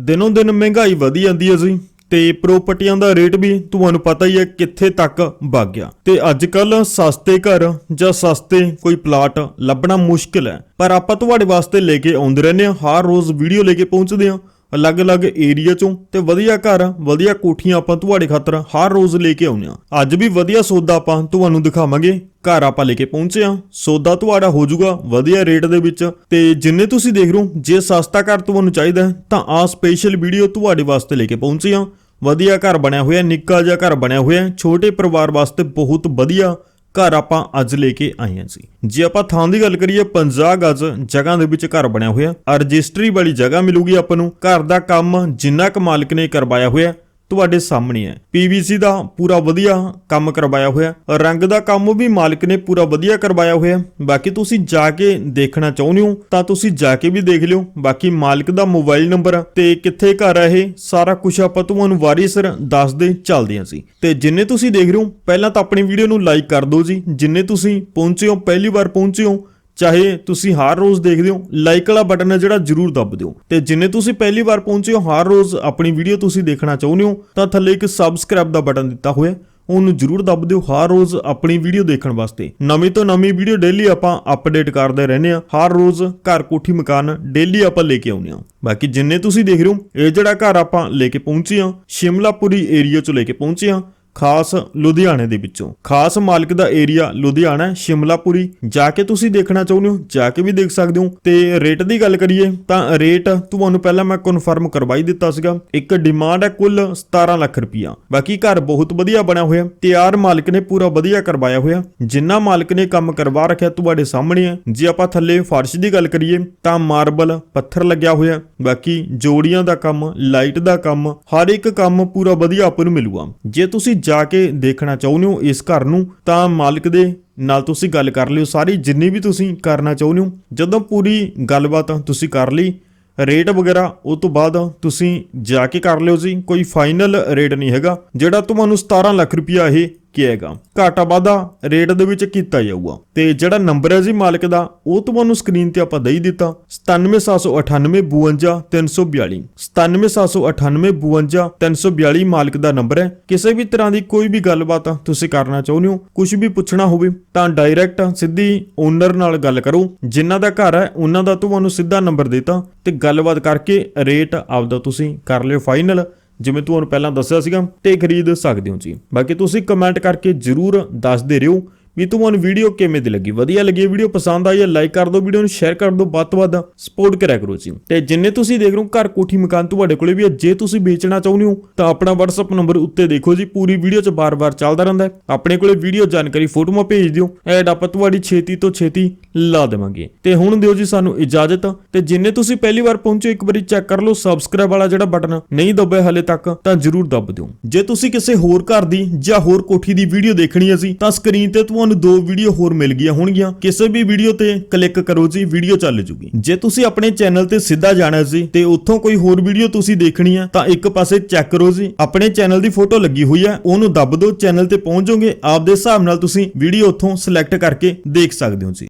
ਦਿਨੋਂ ਦਿਨ ਮਹਿੰਗਾਈ ਵਧੀ ਜਾਂਦੀ ਹੈ ਜੀ। ਤੇ ਪ੍ਰਾਪਰਟੀਆਂ ਦਾ ਰੇਟ ਵੀ ਤੁਹਾਨੂੰ ਪਤਾ ਹੀ ਹੈ ਕਿੱਥੇ ਤੱਕ ਵਗ ਗਿਆ। ਤੇ ਅੱਜ ਕੱਲ ਸਸਤੇ ਘਰ ਜਾਂ ਸਸਤੇ ਕੋਈ ਪਲਾਟ ਲੱਭਣਾ ਮੁਸ਼ਕਿਲ ਹੈ। ਪਰ ਆਪਾਂ ਤੁਹਾਡੇ ਵਾਸਤੇ ਲੈ ਕੇ ਆਉਂਦੇ ਰਹਿੰਦੇ ਹਾਂ। ਹਰ ਰੋਜ਼ ਵੀਡੀਓ ਲੈ ਕੇ ਪਹੁੰਚਦੇ ਹਾਂ। ਅਲੱਗ-ਅਲੱਗ ਏਰੀਆ ਚੋਂ ਤੇ ਵਧੀਆ ਘਰ, ਵਧੀਆ ਕੋਠੀਆਂ ਆਪਾਂ ਤੁਹਾਡੇ ਖਾਤਰ ਹਰ ਰੋਜ਼ ਲੈ ਕੇ ਆਉਂਦੇ ਹਾਂ। ਅੱਜ ਵੀ ਵਧੀਆ ਸੌਦਾ ਆਪਾਂ ਤੁਹਾਨੂੰ ਦਿਖਾਵਾਂਗੇ। ਘਰ ਆਪਾਂ ਲੈ ਕੇ ਪਹੁੰਚੇ ਹਾਂ। ਸੌਦਾ ਤੁਹਾਡਾ ਹੋ ਜਾਊਗਾ ਵਧੀਆ ਰੇਟ ਦੇ ਵਿੱਚ। ਤੇ ਜਿੰਨੇ ਤੁਸੀਂ ਦੇਖ ਰਹੇ ਹੋ, ਜੇ ਸਸਤਾ ਘਰ ਤੁਹਾਨੂੰ ਚਾਹੀਦਾ ਤਾਂ ਆ ਸਪੈਸ਼ਲ ਵੀਡੀਓ ਤੁਹਾਡੇ ਵਾਸਤੇ ਲੈ ਕੇ ਪਹੁੰਚੇ ਹਾਂ। ਵਧੀਆ ਘਰ ਬਣਿਆ ਹੋਇਆ, ਨਿੱਕਾ ਜਿਹਾ ਘਰ ਬਣਿਆ ਹੋਇਆ ਛੋਟੇ ਪਰਿਵਾਰ ਵਾਸਤੇ ਬਹੁਤ ਵਧੀਆ ਘਰ ਆਪਾਂ ਅੱਜ ਲੈ ਕੇ ਆਏ ਹਾਂ ਜੀ। ਜੇ ਆਪਾਂ ਥਾਂ ਦੀ ਗੱਲ ਕਰੀਏ 50 ਗਜ਼ ਜਗ੍ਹਾ ਦੇ ਵਿੱਚ ਘਰ ਬਣਿਆ ਹੋਇਆ। ਰਜਿਸਟਰੀ ਵਾਲੀ ਜਗ੍ਹਾ ਮਿਲੂਗੀ ਆਪਾਂ ਨੂੰ। ਘਰ ਦਾ ਕੰਮ ਜਿੰਨਾ ਕੁ ਮਾਲਕ ਨੇ ਕਰਵਾਇਆ ਹੋਇਆ। ਤੁਹਾਡੇ ਸਾਹਮਣੇ ਹੈ। ਪੀਵੀਸੀ ਦਾ ਪੂਰਾ ਵਧੀਆ ਕੰਮ ਕਰਵਾਇਆ ਹੋਇਆ ਰੰਗ ਦਾ ਕੰਮ ਵੀ ਮਾਲਕ ਨੇ ਪੂਰਾ ਵਧੀਆ ਕਰਵਾਇਆ ਹੋਇਆ ਬਾਕੀ ਤੁਸੀਂ ਜਾ ਕੇ ਦੇਖਣਾ ਚਾਹੁੰਦੇ ਹੋ ਤਾਂ ਤੁਸੀਂ ਜਾ ਕੇ ਵੀ ਦੇਖ ਲਿਓ। ਬਾਕੀ ਮਾਲਕ ਦਾ ਮੋਬਾਈਲ ਨੰਬਰ ਤੇ ਕਿੱਥੇ ਘਰ ਹੈ ਇਹ, ਸਾਰਾ ਕੁਝ ਆਪਾਂ ਤੁਹਾਨੂੰ ਵਾਰੀ ਸਿਰ ਦੱਸਦੇ ਚੱਲਦੇ ਹਾਂ ਸੀ ਤੇ ਜਿੰਨੇ ਤੁਸੀਂ ਦੇਖ ਰਹੇ ਹੋ, ਪਹਿਲਾਂ ਤਾਂ ਆਪਣੀ ਵੀਡੀਓ ਨੂੰ ਲਾਈਕ ਕਰ ਦਿਓ ਜੀ। ਜਿੰਨੇ ਤੁਸੀਂ ਪਹੁੰਚੇ ਹੋ, ਪਹਿਲੀ ਵਾਰ ਪਹੁੰਚੇ ਹੋ ਚਾਹੇ ਤੁਸੀਂ ਹਰ ਰੋਜ਼ ਦੇਖਦੇ ਹੋ ਲਾਈਕ ਵਾਲਾ ਬਟਨ ਹੈ ਜਿਹੜਾ ਜਰੂਰ ਦੱਬ ਦਿਓ। ਤੇ ਜਿੰਨੇ ਤੁਸੀਂ ਪਹਿਲੀ ਵਾਰ ਪਹੁੰਚੇ ਹੋ, ਹਰ ਰੋਜ਼ ਆਪਣੀ ਵੀਡੀਓ ਤੁਸੀਂ ਦੇਖਣਾ ਚਾਹੁੰਦੇ ਹੋ, ਤਾਂ ਥੱਲੇ ਇੱਕ ਸਬਸਕ੍ਰਾਈਬ ਦਾ ਬਟਨ ਦਿੱਤਾ ਹੋਇਆ ਉਹਨੂੰ ਜਰੂਰ ਦੱਬ ਦਿਓ ਹਰ ਰੋਜ਼ ਆਪਣੀ ਵੀਡੀਓ ਦੇਖਣ ਵਾਸਤੇ। ਨਵੀਂ ਤੋਂ ਨਵੀਂ ਵੀਡੀਓ ਡੇਲੀ ਆਪਾਂ ਅਪਡੇਟ ਕਰਦੇ ਰਹਿੰਦੇ ਆ ਹਰ ਰੋਜ਼ ਘਰ ਕੋਠੀ ਮਕਾਨ ਡੇਲੀ ਆਪਾਂ ਲੈ ਕੇ ਆਉਂਦੇ ਆ ਬਾਕੀ ਜਿੰਨੇ ਤੁਸੀਂ ਦੇਖ ਰਹੇ ਹੋ, ਇਹ ਜਿਹੜਾ ਘਰ ਆਪਾਂ ਲੈ ਕੇ ਪਹੁੰਚੇ ਆ ਸ਼ਿਮਲਾਪੁਰੀ ਏਰੀਆ ਚੋਂ ਲੈ ਕੇ ਪਹੁੰਚੇ ਆ ਖਾਸ ਲੁਧਿਆਣੇ ਦੇ ਵਿੱਚੋਂ। ਖਾਸ ਮਾਲਕ ਦਾ ਏਰੀਆ ਲੁਧਿਆਣਾ, ਸ਼ਿਮਲਾਪੁਰੀ। ਜਾ ਕੇ ਤੁਸੀਂ ਦੇਖਣਾ ਚਾਹੁੰਦੇ ਹੋ, ਜਾ ਕੇ ਵੀ ਦੇਖ ਸਕਦੇ ਹੋ। ਤੇ ਰੇਟ ਦੀ ਗੱਲ ਕਰੀਏ ਤਾਂ ਰੇਟ ਤੁਹਾਨੂੰ ਪਹਿਲਾਂ ਮੈਂ ਕਨਫਰਮ ਕਰਵਾਈ ਦਿੱਤਾ ਸੀਗਾ। ਇੱਕ ਡਿਮਾਂਡ ਹੈ ਕੁੱਲ 17 ਲੱਖ ਰੁਪਈਆ। ਬਾਕੀ ਘਰ ਬਹੁਤ ਵਧੀਆ ਬਣਿਆ ਹੋਇਆ। ਤਿਆਰ ਮਾਲਕ ਨੇ ਪੂਰਾ ਵਧੀਆ ਕਰਵਾਇਆ ਹੋਇਆ। ਜਿੰਨਾ ਮਾਲਕ ਨੇ ਕੰਮ ਕਰਵਾ ਰੱਖਿਆ ਤੁਹਾਡੇ ਸਾਹਮਣੇ ਹੈ। ਜੇ ਆਪਾਂ ਥੱਲੇ ਫਰਸ਼ ਦੀ ਗੱਲ ਕਰੀਏ ਤਾਂ ਮਾਰਬਲ, ਪੱਥਰ ਲੱਗਿਆ ਹੋਇਆ। ਬਾਕੀ ਜੋੜੀਆਂ ਦਾ ਕੰਮ, ਲਾਈਟ ਦਾ ਕੰਮ, ਹਰ ਇੱਕ ਕੰਮ ਪੂਰਾ ਵਧੀਆ ਆਪਾਂ ਨੂੰ ਮਿਲੂਗਾ। ਜੇ ਤੁਸੀਂ ਜਾ ਕੇ ਦੇਖਣਾ ਚਾਹੁੰਦੇ ਹੋ ਇਸ ਘਰ ਨੂੰ, ਤਾਂ ਮਾਲਕ ਦੇ ਨਾਲ ਤੁਸੀਂ ਗੱਲ ਕਰ ਲਿਓ ਸਾਰੀ, ਜਿੰਨੀ ਵੀ ਤੁਸੀਂ ਕਰਨਾ ਚਾਹੁੰਦੇ ਹੋ। ਜਦੋਂ ਪੂਰੀ ਗੱਲਬਾਤ ਤੁਸੀਂ ਕਰ ਲਈ, ਰੇਟ ਵਗੈਰਾ, ਉਹ ਤੋਂ ਬਾਅਦ ਤੁਸੀਂ ਜਾ ਕੇ ਕਰ ਲਿਓ ਜੀ। ਕੋਈ ਫਾਈਨਲ ਰੇਟ ਨਹੀਂ ਹੈਗਾ, ਜਿਹੜਾ ਤੁਹਾਨੂੰ 17 ਲੱਖ ਰੁਪਇਆ ਇਹ ਕੀ ਹੈਗਾ? ਘਾਟਾ ਵਾਧਾ ਰੇਟ ਦੇ ਵਿੱਚ ਕੀਤਾ ਜਾਊਗਾ। ਤੇ ਜਿਹੜਾ ਨੰਬਰ ਹੈ ਜੀ ਮਾਲਕ ਦਾ, ਉਹ ਤੁਹਾਨੂੰ ਸਕਰੀਨ ਤੇ ਆਪਾਂ ਦੇ ਹੀ ਦਿੱਤਾ। 9778952342 9778952342 ਮਾਲਕ ਦਾ ਨੰਬਰ ਹੈ। ਕਿਸੇ ਵੀ ਤਰ੍ਹਾਂ ਦੀ ਕੋਈ ਵੀ ਗੱਲਬਾਤ ਤੁਸੀਂ ਕਰਨਾ ਚਾਹੁੰਦੇ ਹੋ ਕੁਝ ਵੀ ਪੁੱਛਣਾ ਹੋਵੇ, ਤਾਂ ਡਾਇਰੈਕਟ ਸਿੱਧੀ ਓਨਰ ਨਾਲ ਗੱਲ ਕਰੋ। ਜਿਨ੍ਹਾਂ ਦਾ ਘਰ ਹੈ, ਉਹਨਾਂ ਦਾ ਤੁਹਾਨੂੰ ਸਿੱਧਾ ਨੰਬਰ ਦਿੱਤਾ। ਤੇ ਗੱਲਬਾਤ ਕਰਕੇ ਰੇਟ ਆਪਦਾ ਤੁਸੀਂ ਕਰ ਲਿਓ ਫਾਈਨਲ ਜਿਵੇਂ ਤੁਹਾਨੂੰ ਪਹਿਲਾਂ ਦੱਸਿਆ ਸੀਗਾ, ਤੇ ਖਰੀਦ ਸਕਦੇ ਹੋ ਜੀ ਬਾਕੀ ਤੁਸੀਂ ਕਮੈਂਟ ਕਰਕੇ ਜਰੂਰ ਦੱਸਦੇ ਰਹੋ। ਵੀ ਤੁਹਾਨੂੰ ਵੀਡੀਓ ਕਿਵੇਂ ਦੀ ਲੱਗੀ? ਵਧੀਆ ਲੱਗੀ ਵੀਡੀਓ ਪਸੰਦ ਆਈ ਹੈ ਲਾਈਕ ਕਰ ਦਿਓ ਵੀਡੀਓ ਨੂੰ ਸ਼ੇਅਰ ਕਰ ਦਿਓ, ਵੱਧ ਤੋਂ ਵੱਧ ਸਪੋਰਟ ਕਰਿਆ ਕਰੋ ਜੀ। ਤੇ ਜਿੰਨੇ ਤੁਸੀਂ ਦੇਖ ਰਹੇ ਹੋ, ਘਰ ਕੋਠੀ ਮਕਾਨ ਤੁਹਾਡੇ ਕੋਲੇ ਵੀ ਹੈ, ਜੇ ਤੁਸੀਂ ਵੇਚਣਾ ਚਾਹੁੰਦੇ ਹੋ, ਤਾਂ ਆਪਣਾ WhatsApp ਨੰਬਰ ਉੱਤੇ ਦੇਖੋ ਜੀ, ਪੂਰੀ ਵੀਡੀਓ 'ਚ ਬਾਰ-ਬਾਰ ਚੱਲਦਾ ਰਹਿੰਦਾ ਹੈ। ਆਪਣੇ ਕੋਲੇ ਵੀਡੀਓ ਜਾਣਕਾਰੀ, ਫੋਟੋਆਂ ਭੇਜ ਦਿਓ, ਐਡ ਆਪਾਂ ਤੁਹਾਡੀ ਛੇਤੀ ਤੋਂ ਛੇਤੀ ਲਾ ਦੇਵਾਂਗੇ। ਤੇ ਹੁਣ ਦਿਓ ਜੀ ਸਾਨੂੰ ਇਜਾਜ਼ਤ, ਤੇ ਜਿੰਨੇ ਤੁਸੀਂ ਪਹਿਲੀ ਵਾਰ ਪਹੁੰਚੋ, ਇੱਕ ਵਾਰੀ ਚੈੱਕ ਕਰ ਲਓ ਸਬਸਕ੍ਰਾਈਬ ਵਾਲਾ ਜਿਹੜਾ ਬਟਨ ਨਹੀਂ ਦੱਬਿਆ ਹਲੇ ਤੱਕ, ਤਾਂ ਜਰੂਰ ਦੱਬ ਦਿਓ। ਜੇ ਤੁਸੀਂ ਕਿਸੇ ਹੋਰ ਘਰ ਦੀ ਜਾਂ ਹੋਰ ਕੋਠੀ ਦੀ ਵੀਡੀਓ ਦੇਖਣੀ ਹੈ ਜੀ, ਤਾਂ ਸਕਰੀਨ ਤੇ ਤੁਹਾਨੂੰ ਤੁਹਾਨੂੰ ਦੋ ਵੀਡੀਓ ਹੋਰ ਮਿਲ ਗਈਆਂ ਹੋਣਗੀਆਂ। ਕਿਸੇ ਵੀ ਵੀਡੀਓ ਤੇ ਕਲਿੱਕ ਕਰੋ ਜੀ, ਵੀਡੀਓ ਚੱਲ ਜੂਗੀ। ਜੇ ਤੁਸੀਂ ਆਪਣੇ ਚੈਨਲ ਤੇ ਸਿੱਧਾ ਜਾਣਾ ਸੀ ਤੇ ਉੱਥੋਂ ਕੋਈ ਹੋਰ ਵੀਡੀਓ ਤੁਸੀਂ ਦੇਖਣੀ ਆ, ਤਾਂ ਇੱਕ ਪਾਸੇ ਚੈੱਕ ਕਰੋ ਜੀ। ਆਪਣੇ ਚੈਨਲ ਦੀ ਫੋਟੋ ਲੱਗੀ ਹੋਈ ਹੈ ਉਹਨੂੰ ਦੱਬ ਦਿਓ, ਚੈਨਲ ਤੇ ਪਹੁੰਚ ਜਾਓਗੇ। ਆਪਦੇ ਹਿਸਾਬ ਨਾਲ ਤੁਸੀਂ ਵੀਡੀਓ ਉੱਥੋਂ ਸਿਲੈਕਟ ਕਰਕੇ ਦੇਖ ਸਕਦੇ ਹੋ ਜੀ।